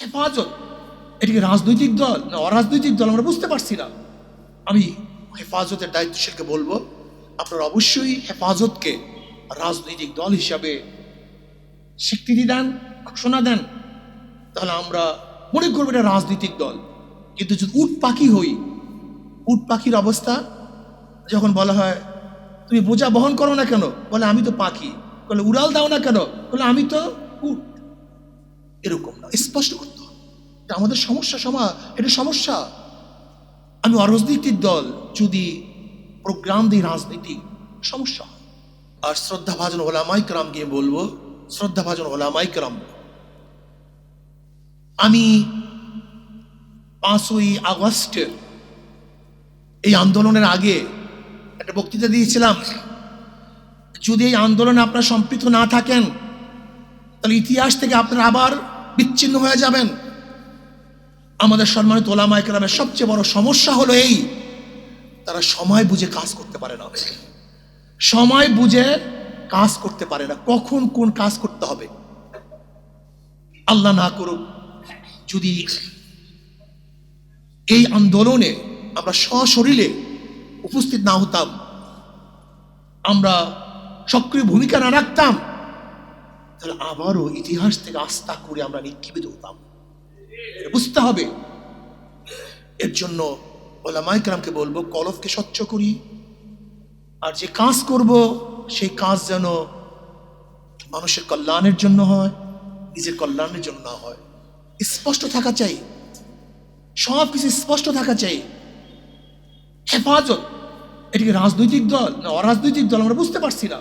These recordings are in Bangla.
হেফাজত। এটিকে রাজনৈতিক দল না অরাজনৈতিক দল আমরা বুঝতে পারছি না। আমি হেফাজতের দায়িত্বশীলকে বলব, আপনারা অবশ্যই হেফাজতকে রাজনৈতিক দল হিসাবে স্বীকৃতি দেন, ঘোষণা দেন। তাহলে আমরা মনে করব এটা রাজনৈতিক দল। কিন্তু যদি উট পাখি হই, উট পাখির অবস্থা, যখন বলা হয়, তুমি বোঝা বহন করো না কেন? বলে, আমি তো পাখি। বলে, উড়াল দাও না কেন? বলে, আমি তো উট। এরকম না। স্পষ্ট করতে হবে। আমাদের সমস্যা সমা, এটা সমস্যা। আমি অরাজনৈতিক দল, যদি প্রোগ্রাম দিই রাজনীতি, সমস্যা আর শ্রদ্ধা ভাজন ওলামাই কেরামকে বলব শ্রদ্ধা ভাজন ওলামাই কেরাম, আমি পাঁচই আগস্টের এই আন্দোলনের আগে একটা বক্তৃতা দিয়েছিলাম, যদি এই আন্দোলনে আপনারা সম্পৃক্ত না থাকেন তাহলে ইতিহাস থেকে আপনারা আবার বিচ্ছিন্ন হয়ে যাবেন। আমাদের সম্মানিত ওলামা একরামের সবচেয়ে বড় সমস্যা হলো এই, তারা সময় বুঝে কাজ করতে পারে না। সময় বুঝে কাজ করতে পারে না। কখন কোন কাজ করতে হবে? আল্লাহ না করুক, যদি এই আন্দোলনে আমরা সশরীরে উপস্থিত না হতাম, আমরা সক্রিয় ভূমিকা না রাখতাম তাহলে আবারও ইতিহাস থেকে আস্থা করে আমরা নিক্ষিপ্ত হতাম। বুঝতে হবে। এর জন্য ওলামাইকরামকে বলব, কলফকে স্বচ্ছ করি। আর যে কাজ করব, সেই কাজ যেন মানুষের কল্যাণের জন্য হয়, নিজের কল্যাণের জন্য না হয়। স্পষ্ট থাকা চাই। সব কিছু স্পষ্ট থাকা চাই। হেফাজত। এটিকে রাজনৈতিক দল না অরাজনৈতিক দল? আমরা বুঝতে পারছি না।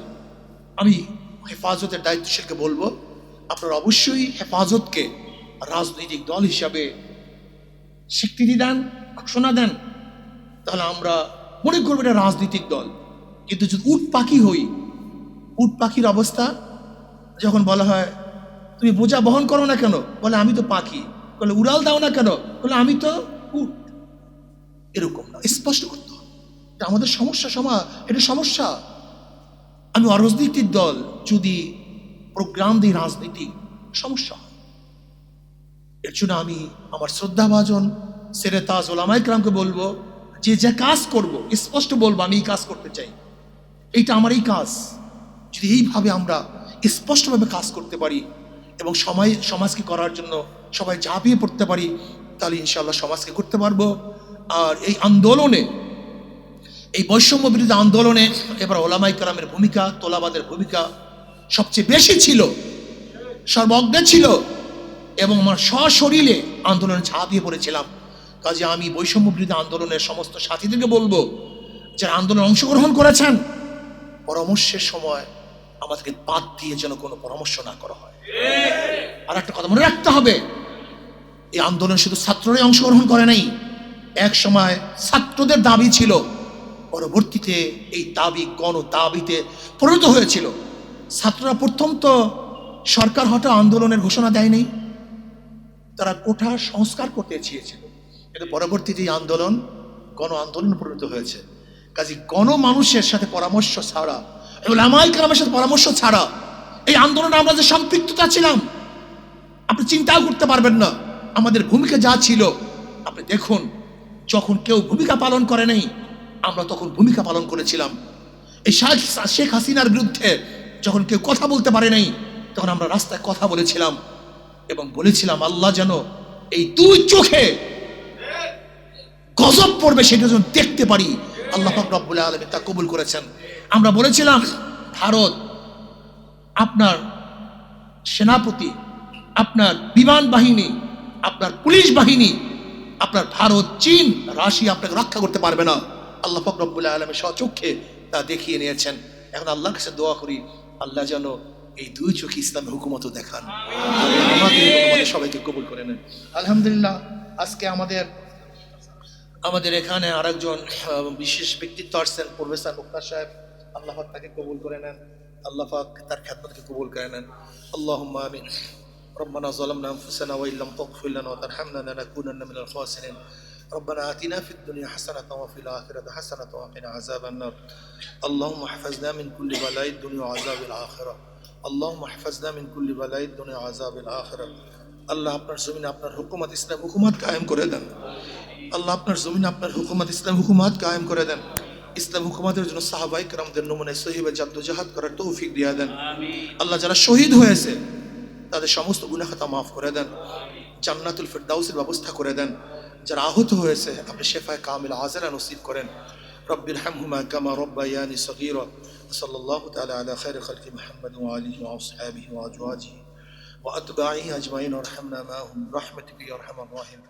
আমি হেফাজতের দায়িত্বশীলকে বলব, আপনারা অবশ্যই হেফাজতকে রাজনৈতিক দল হিসাবে স্বীকৃতি দেন, ঘোষণা দেন। তাহলে আমরা মনে করব এটা রাজনৈতিক দল। কিন্তু যদি উট পাখি হই, উট পাখির অবস্থা, যখন বলা হয়, তুমি বোঝা বহন করো না কেন? বলে, আমি তো পাখি। বলে, উড়াল দাও না কেন? বলে, আমি তো উট। এরকম না, স্পষ্ট করতে হবে। আমাদের সমস্যা, সমা, এটা সমস্যা। আমি অরাজনৈতিক দল যদি প্রোগ্রাম দিই রাজনীতি সমস্যা এর জন্য আমি আমার শ্রদ্ধাভাজন সেরে তাজ ওলামাইকরামকে বলব, যে যে কাজ করব, স্পষ্ট বলব, আমি এই কাজ করতে চাই। এইটা আমার এই কাজ। যদি এইভাবে আমরা স্পষ্টভাবে কাজ করতে পারি এবং সময়, সমাজকে করার জন্য সবাই ঝাঁপিয়ে পড়তে পারি, তাহলে ইনশাল্লাহ সমাজকে করতে পারব। আর এই আন্দোলনে, এই বৈষম্য বিরোধী আন্দোলনে এবার ওলামাই কালামের ভূমিকা, তোলাবাদের ভূমিকা সবচেয়ে বেশি ছিল, সর্বজ্ঞ ছিল এবং আমার সশরীরে আন্দোলনে ঝাঁপিয়ে পড়েছিলাম। কাজে আমি বৈষম্য বিরোধী আন্দোলনের সমস্ত সাথীদেরকে বলব, যারা আন্দোলনে অংশগ্রহণ করেছেন, পরামর্শের সময় আমাদেরকে বাদ দিয়ে যেন কোনো পরামর্শ না করা হয়। আর একটা কথা মনে রাখতে হবে, এই আন্দোলন শুধু ছাত্ররাই অংশগ্রহণ করে নাই, এক সময় ছাত্রদের দাবি ছিল, পরবর্তীতে এই দাবি গণ দাবিতে পরিণত হয়েছিল। ছাত্ররা প্রথম তো সরকার হঠাৎ আন্দোলনের ঘোষণা দেয়নি তারা কোঠা সংস্কার করতে চেয়েছিল। কিন্তু পরবর্তীতে এই আন্দোলন, গণ আন্দোলন পরিণত হয়েছে। কাজে গণ মানুষের সাথে পরামর্শ ছাড়া এবং আমাই কালামের সাথে পরামর্শ ছাড়া, এই আন্দোলনে আমরা যে সম্পৃক্ততা ছিলাম, আপনি চিন্তাও করতে পারবেন না। আমাদের ভূমিকা যা ছিল, আপনি দেখুন, যখন কেউ ভূমিকা পালন করে নাই, আমরা তখন ভূমিকা পালন করেছিলাম। এই শেখ হাসিনার বিরুদ্ধে যখন কেউ কথা বলতে পারে নাই, তখন আমরা রাস্তায় কথা বলেছিলাম এবং বলেছিলাম, আল্লাহ যেন এই দুই চোখে গজব পড়বে সেটা যেন দেখতে পারি। আল্লাহ রব্বুল আলমী তা কবুল করেছেন। আমরা বলেছিলাম, ভারত আপনার সেনাপতি, আপনার বিমান বাহিনী, আপনার পুলিশ বাহিনী, আপনার ভারত, চীন, রাশিয়া আপনাকে রক্ষা করতে পারবে না। আল্লাহ ফকরবুল্লাহ আলমের স্বচক্ষে তা দেখিয়ে নিয়েছেন। এখন আল্লাহর কাছে দোয়া করি আল্লাহ যেন এই দুই চোখে ইসলামের হুকুমত দেখান আল্লাহ আমাদের এবং আমাদের সবাইকে কবুল করে নেন আলহামদুলিল্লাহ আজকে আমাদের আমাদের এখানে আরেকজন আহ, বিশেষ ব্যক্তিত্ব আসছেন প্রফেসর মুক্তার সাহেব আল্লাহ পাক তাকে কবুল করে নেন আল্লাহ পাক তার খ্যাতমতকে কবুল করে নেন আল্লাহ আমিন ربنا ظلمنا انفسنا وان لم تغفر لنا وترحمنا لنكونن من الخاسرين ربنا آتنا في الدنيا حسنة وفي الآخرة حسنة وقنا عذاب النار. اللهم احفظنا من كل بلاء الدنيا وعذاب الآخرة. اللهم احفظنا من كل بلاء الدنيا وعذاب الآخرة. আল্লাহ আপনার জমিন আপনার হুকুমত ইসলাম হুকুমত কায়েম করে দেন। আল্লাহ আপনার জমিন আপনার হুকুমত ইসলাম হুকুমত কায়েম করে দেন। ইসলাম হুকুমাতের জন্য সাহাবাই کرامদের নমুনে সহিবে জাহাদ করার তৌফিক দিয়ে দেন। আল্লাহ যারা শহীদ হয়েছে তাদের সমস্ত গুনাখাতা মাফ করে দেন। জান্নাতুল ফেরদাউসের ব্যবস্থা করে দেন। যারা আহত হয়েছে আপনি শেফায় কামিল আজরা নসিব করেন رب ارحمهما كما ربياني صغيرا وصلى الله تعالى على خير خلق محمد وآله وأصحابه وأزواجه وأتباعه أجمعين وارحمنا معهم برحمتك يا أرحم الراحمين